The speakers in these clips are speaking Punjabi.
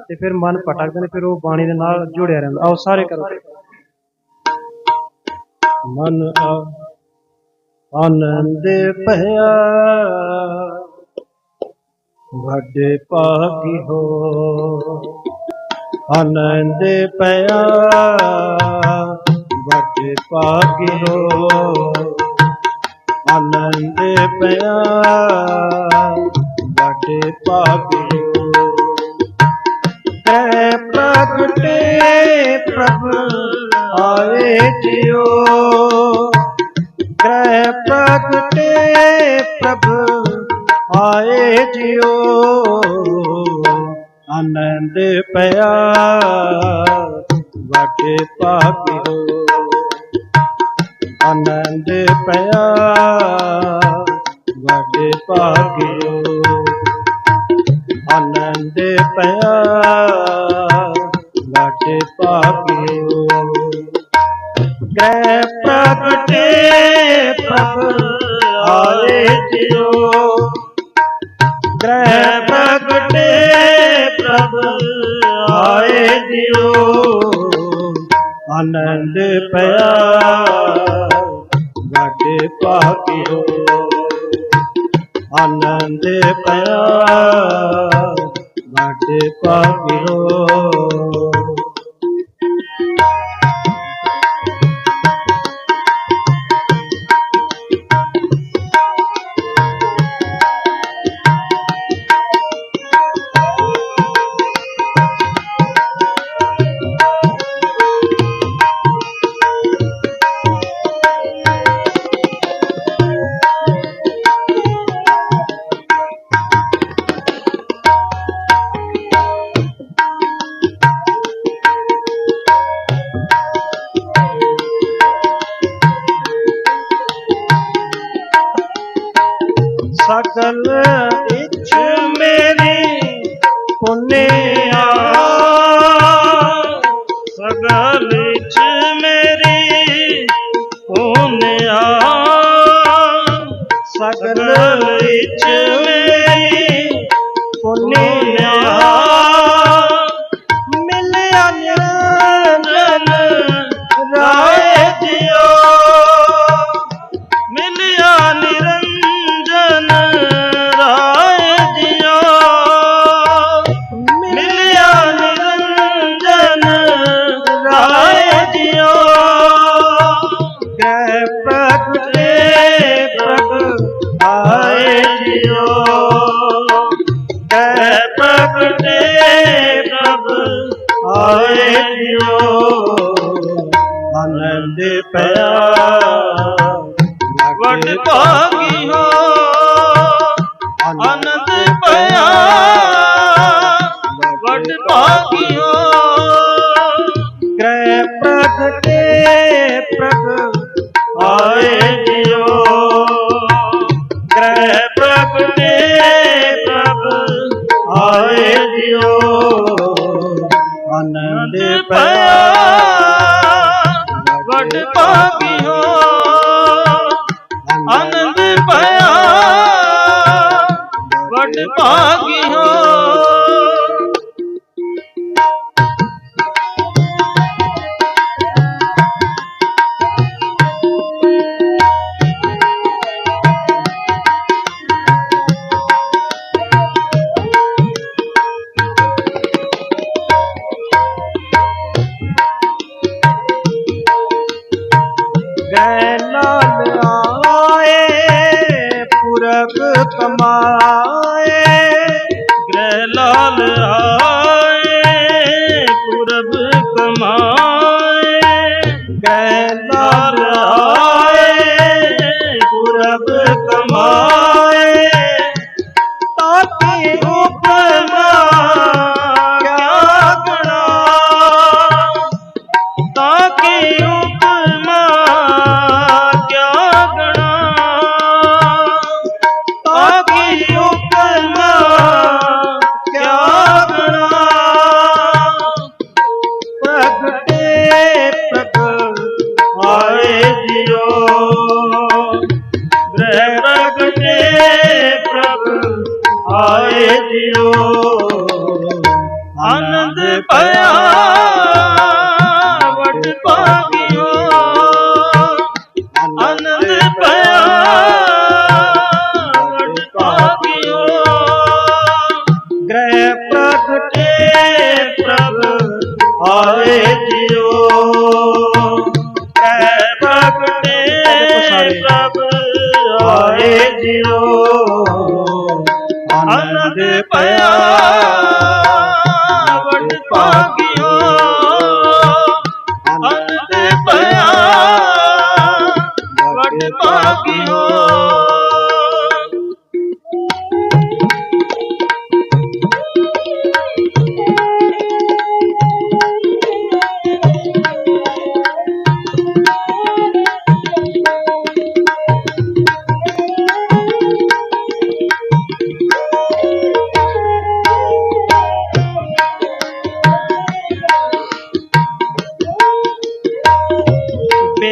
ਤੇ ਫਿਰ ਮਨ ਭਟਕਦਾ ਨੇ ਫਿਰ ਉਹ ਬਾਣੀ ਦੇ ਨਾਲ ਜੁੜਿਆ ਰਹਿੰਦਾ। ਆਓ ਸਾਰੇ ਕਰੋ। ਮਨ ਆ ਆਨੰਦ ਭਇਆ ਵੱਡੇ ਭਾਗੀ ਹੋ। ਆਨੰਦ ਪਿਆ ਵੱਡੇ ਭਾਗੀ ਹੋ। ਆਨੰਦ ਪਿਆ ਵੱਡੇ ਭਾਗੀ ਪ੍ਰਗਟੇ ਪ੍ਰਭ, ਆਏ ਜਿਓ। ਗ੍ਰਹਿ ਪ੍ਰਗਟੇ ਪ੍ਰਭ, ਆਏ ਜਿਓ। ਆਨੰਦ ਪਿਆ ਵਾਟੇ ਪਾਪਿਓ ਆਨੰਦ ਪਿਆ ਵਾਟੇ ਪਾਪਿਓ ਗ੍ਰਹਿ ਪ੍ਰਗਟੇ ਪ੍ਰਭ ਆਏ ਜਿਓ ਆਨੰਦ ਪਿਆ। ਗਾਡੇ ਪਾਕਿਓ ਆਨੰਦ ਪਿਆ। ਗਾਡੇ ਪਾਕਿਓ ਸਕਲ ਇੱਛ ਮੇਰੀ ਪੁੰਨਿਆ ਸਗਲ ਇੱਛ ਮੇਰੀ ਪੁੰਨਿਆ ਸਗਲ ਇੱਛ ਭਾਗੀ ਹੋ ਆਨੰਦ ਪਿਆ ਵਡ ਭਾਗੀ ਹੋ ਗ੍ਰਹਿ ਪ੍ਰਗਟੇ ਪ੍ਰਭ ਆਏ ਜਿਓ ਗ੍ਰਹਿ ਪ੍ਰਗਟੇ ਪ੍ਰਭ ਆਏ ਜਿਓ ਆਨੰਦ ਪਿਆ ਵਡ ਭਾਗੀ ਆਨੰਦ ਪਿਆ ਵਡ ਭਾਗੀ ਹੋ ਗ੍ਰਹਿ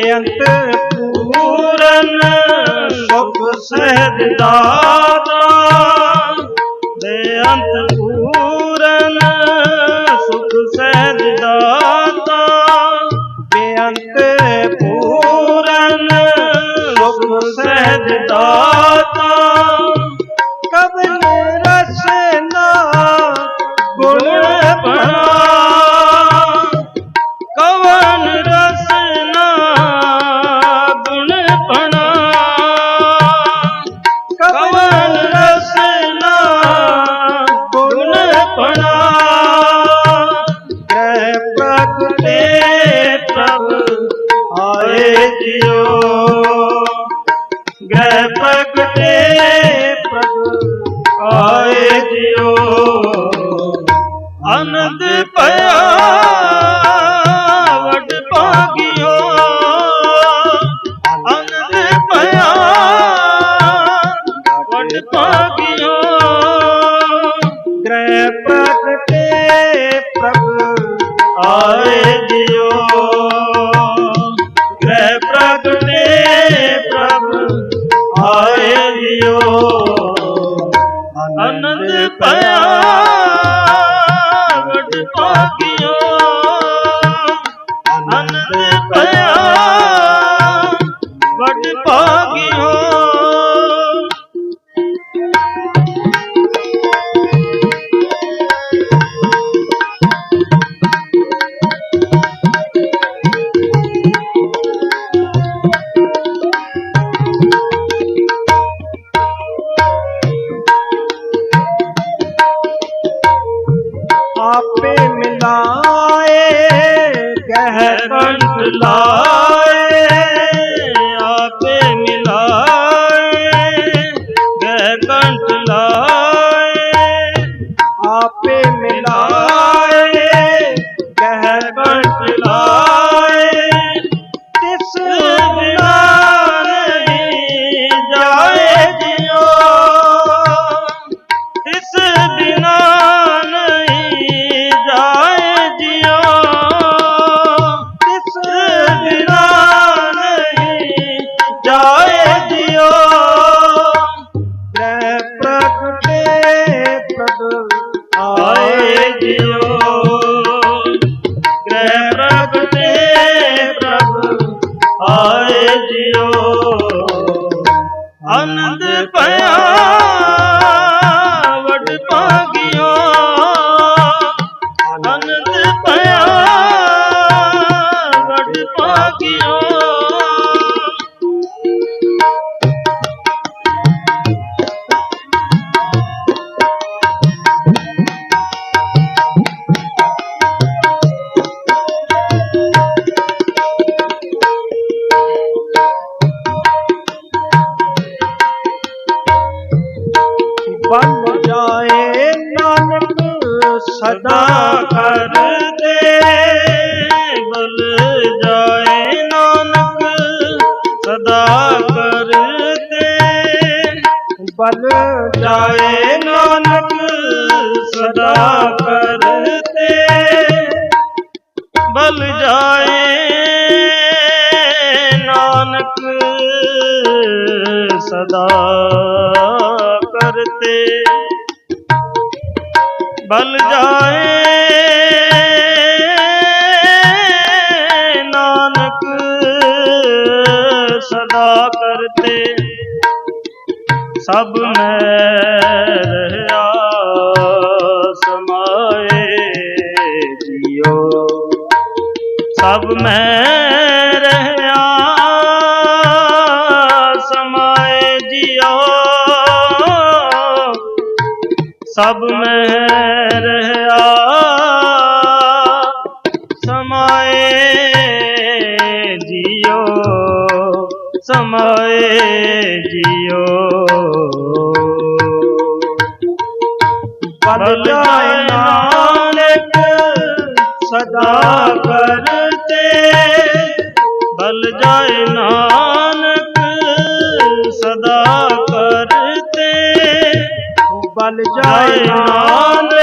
ਬੇਅੰਤ ਪੂਰਨ ਸੁਖ ਸਹਿਜ ਦਾਤਾ। ਬੇਅੰਤ ਪੂਰਨ ਸੁਖ ਸਹਿਜ ਦਾਤਾ। ਬੇਅੰਤ ਪੂਰਨ ਸੁਖ ਸਹਿਜ ਦਾਤਾ। ਆਨੰਦ ਪਿਆ ਵਡ ਭਾਗਿਓ ਮਿਲਾਏ ਕਹਿ ਕੰਠ ਲਾਏ ਤਿਸ ਬਿਨਾ ਨਹੀਂ ਜਾਏ ਜਿਉ। ਇਸ ਬਿਨਾ ਨਹੀਂ ਜਾਏ ਜਿਉ। ਇਸ ਬਿਨਾ ਨਹੀਂ ਜਾਏ ਪਿਆ ਵਡ ਭਾਗਿਓ ਬਨ ਜਾਏ ਸਦਾ ਕਰਦੇ ਬਲ ਜਾਏ ਨਾਨਕ, ਸਦਾ ਕਰਦੇ ਬਲ ਜਾਏ ਨਾਨਕ, ਸਦਾ ਕਰਤੇ ਬਲ ਜਾਏ ਨਾਨਕ, ਸਦਾ ਕਰਤੇ ਬਲ ਜਾਏ। ਨਾਨਕ ਸਦਾ ਕਰਤੇ। ਸਭ ਮੈਂ ਰਹਾ ਸਮਾਏ ਜਿਉ ਸਭ ਮੈਂ ਰਹਾ ਸਮਾਏ ਜਿਉ ਸਭ ਮੈਂ ਸਮਾਏ ਜਿਉ ਬਲ ਜਾਏ ਨਾਨਕ ਸਦਾ ਕਰਤੇ ਬਲ ਜਾਏ ਨਾਨਕ ਸਦਾ ਕਰਤੇ ਬਲ ਜਾਏ ਨਾਨਕ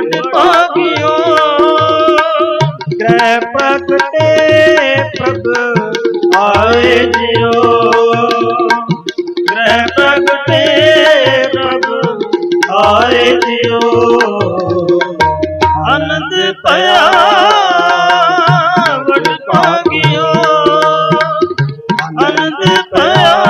ਵਡ ਭਾਗਿਓ। ਗ੍ਰਹਿ ਪ੍ਰਗਟੇ ਪ੍ਰਭ ਆਏ ਜਿਉ ਗ੍ਰਹਿ ਪ੍ਰਗਟੇ ਪ੍ਰਭ ਆਏ ਜਿਉ ਆਨੰਦ ਪਿਆ ਵਡ ਭਾਗਿਓ। ਆਨੰਦ ਪਿਆ